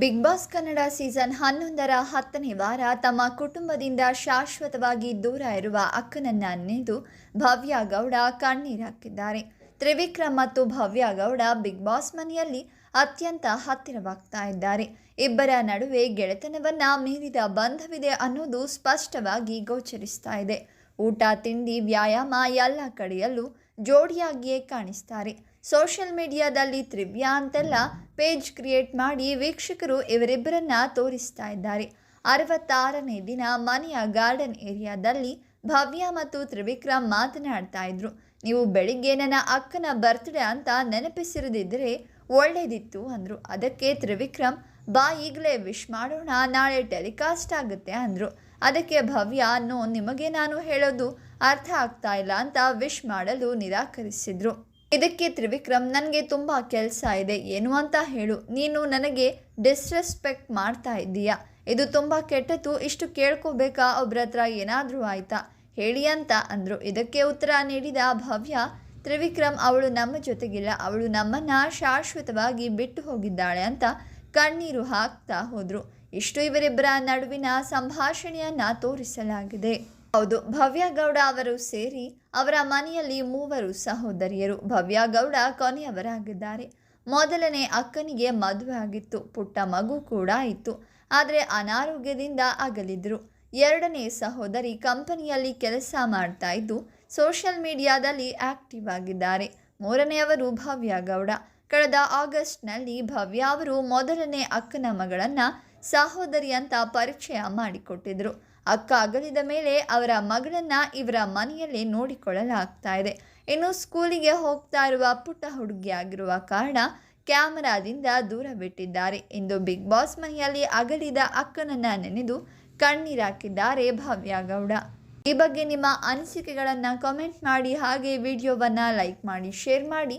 Big boss Kannada season ಹನ್ನೊಂದರ ಹತ್ತನೇ ವಾರ ತಮ್ಮ ಕುಟುಂಬದಿಂದ ಶಾಶ್ವತವಾಗಿ ದೂರ ಇರುವ ಅಕ್ಕನನ್ನ ನೆನೆದು ಭವ್ಯ ಗೌಡ ಕಣ್ಣೀರು ಹಾಕಿದ್ದಾರೆ. ತ್ರಿವಿಕ್ರಮ್ ಮತ್ತು ಭವ್ಯ ಗೌಡ ಬಿಗ್ ಬಾಸ್ ಮನೆಯಲ್ಲಿ ಅತ್ಯಂತ ಹತ್ತಿರವಾಗ್ತಾ ಇದ್ದಾರೆ. ಇಬ್ಬರ ನಡುವೆ ಗೆಳೆತನವನ್ನ ಮೀರಿದ ಬಂಧವಿದೆ ಅನ್ನೋದು ಸ್ಪಷ್ಟವಾಗಿ ಗೋಚರಿಸ್ತಾ ಇದೆ. ಊಟ, ತಿಂಡಿ, ವ್ಯಾಯಾಮ ಎಲ್ಲ ಕಡೆಯಲ್ಲೂ ಜೋಡಿಯಾಗಿಯೇ ಕಾಣಿಸ್ತಾರೆ. ಸೋಷಿಯಲ್ ಮೀಡಿಯಾದಲ್ಲಿ ತ್ರಿವ್ಯಾ ಅಂತೆಲ್ಲ ಪೇಜ್ ಕ್ರಿಯೇಟ್ ಮಾಡಿ ವೀಕ್ಷಕರು ಇವರಿಬ್ಬರನ್ನ ತೋರಿಸ್ತಾ ಇದ್ದಾರೆ. ಅರವತ್ತಾರನೇ ದಿನ ಮನೆಯ ಗಾರ್ಡನ್ ಏರಿಯಾದಲ್ಲಿ ಭವ್ಯ ಮತ್ತು ತ್ರಿವಿಕ್ರಮ್ ಮಾತನಾಡ್ತಾ ಇದ್ರು. ನೀವು ಬೆಳಿಗ್ಗೆ ನನ್ನ ಅಕ್ಕನ ಬರ್ತ್ಡೇ ಅಂತ ನೆನಪಿಸಿರದಿದ್ದರೆ ಒಳ್ಳೆಯದಿತ್ತು ಅಂದರು. ಅದಕ್ಕೆ ತ್ರಿವಿಕ್ರಮ್ ಬಾ ಈಗಲೇ ವಿಶ್ ಮಾಡೋಣ, ನಾಳೆ ಟೆಲಿಕಾಸ್ಟ್ ಆಗುತ್ತೆ ಅಂದರು. ಅದಕ್ಕೆ ಭವ್ಯ ಅನ್ನೋ ನಿಮಗೆ ನಾನು ಹೇಳೋದು ಅರ್ಥ ಆಗ್ತಾ ಇಲ್ಲ ಅಂತ ವಿಶ್ ಮಾಡಲು ನಿರಾಕರಿಸಿದ್ರು. ಇದಕ್ಕೆ ತ್ರಿವಿಕ್ರಮ್, ನನಗೆ ತುಂಬ ಕೆಲಸ ಇದೆ, ಏನು ಅಂತ ಹೇಳು. ನೀನು ನನಗೆ ಡಿಸ್ರೆಸ್ಪೆಕ್ಟ್ ಮಾಡ್ತಾ ಇದ್ದೀಯಾ? ಇದು ತುಂಬ ಕೆಟ್ಟದ್ದು, ಇಷ್ಟು ಕೇಳ್ಕೋಬೇಕಾ? ಒಬ್ರ ಹತ್ರ ಏನಾದರೂ ಆಯಿತಾ? ಹೇಳಿ ಅಂತ ಅಂದರು. ಇದಕ್ಕೆ ಉತ್ತರ ನೀಡಿದ ಭವ್ಯ, ತ್ರಿವಿಕ್ರಮ್, ಅವಳು ನಮ್ಮ ಜೊತೆಗಿಲ್ಲ. ಅವಳು ನಮ್ಮನ್ನು ಶಾಶ್ವತವಾಗಿ ಬಿಟ್ಟು ಹೋಗಿದ್ದಾಳೆ ಅಂತ ಕಣ್ಣೀರು ಹಾಕ್ತಾ ಹೋದರು. ಇಷ್ಟು ಇವರಿಬ್ಬರ ನಡುವಿನ ಸಂಭಾಷಣೆಯನ್ನ ತೋರಿಸಲಾಗಿದೆ. ಹೌದು, ಭವ್ಯ ಗೌಡ ಅವರು ಸೇರಿ ಅವರ ಮನೆಯಲ್ಲಿ ಮೂವರು ಸಹೋದರಿಯರು. ಭವ್ಯ ಗೌಡ ಕೊನೆಯವರಾಗಿದ್ದಾರೆ. ಮೊದಲನೇ ಅಕ್ಕನಿಗೆ ಮದುವೆ ಆಗಿತ್ತು, ಪುಟ್ಟ ಮಗು ಕೂಡ ಇತ್ತು. ಆದರೆ ಅನಾರೋಗ್ಯದಿಂದ ಅಗಲಿದ್ರು. ಎರಡನೇ ಸಹೋದರಿ ಕಂಪನಿಯಲ್ಲಿ ಕೆಲಸ ಮಾಡ್ತಾ ಇದ್ದು, ಸೋಷಿಯಲ್ ಮೀಡಿಯಾದಲ್ಲಿ ಆಕ್ಟಿವ್ ಆಗಿದ್ದಾರೆ. ಮೂರನೆಯವರು ಭವ್ಯ ಗೌಡ. ಕಳೆದ ಆಗಸ್ಟ್ನಲ್ಲಿ ಭವ್ಯ ಅವರು ಮೊದಲನೇ ಅಕ್ಕನ ಮಗಳನ್ನು ಸಹೋದರಿ ಅಂತ ಪರಿಚಯ ಮಾಡಿಕೊಟ್ಟಿದ್ರು. ಅಕ್ಕ ಅಗಲಿದ ಮೇಲೆ ಅವರ ಮಗಳನ್ನ ಇವರ ಮನೆಯಲ್ಲೇ ನೋಡಿಕೊಳ್ಳಲಾಗ್ತಾ ಇದೆ. ಇನ್ನು ಸ್ಕೂಲಿಗೆ ಹೋಗ್ತಾ ಇರುವ ಪುಟ್ಟ ಹುಡುಗಿಯಾಗಿರುವ ಕಾರಣ ಕ್ಯಾಮರಾದಿಂದ ದೂರ ಬಿಟ್ಟಿದ್ದಾರೆ. ಇಂದು ಬಿಗ್ ಬಾಸ್ ಮನೆಯಲ್ಲಿ ಅಗಲಿದ ಅಕ್ಕನನ್ನ ನೆನೆದು ಕಣ್ಣೀರಾಕಿದ್ದಾರೆ ಭವ್ಯ ಗೌಡ. ಈ ಬಗ್ಗೆ ನಿಮ್ಮ ಅನಿಸಿಕೆಗಳನ್ನು ಕಮೆಂಟ್ ಮಾಡಿ, ಹಾಗೆ ವಿಡಿಯೋವನ್ನು ಲೈಕ್ ಮಾಡಿ ಶೇರ್ ಮಾಡಿ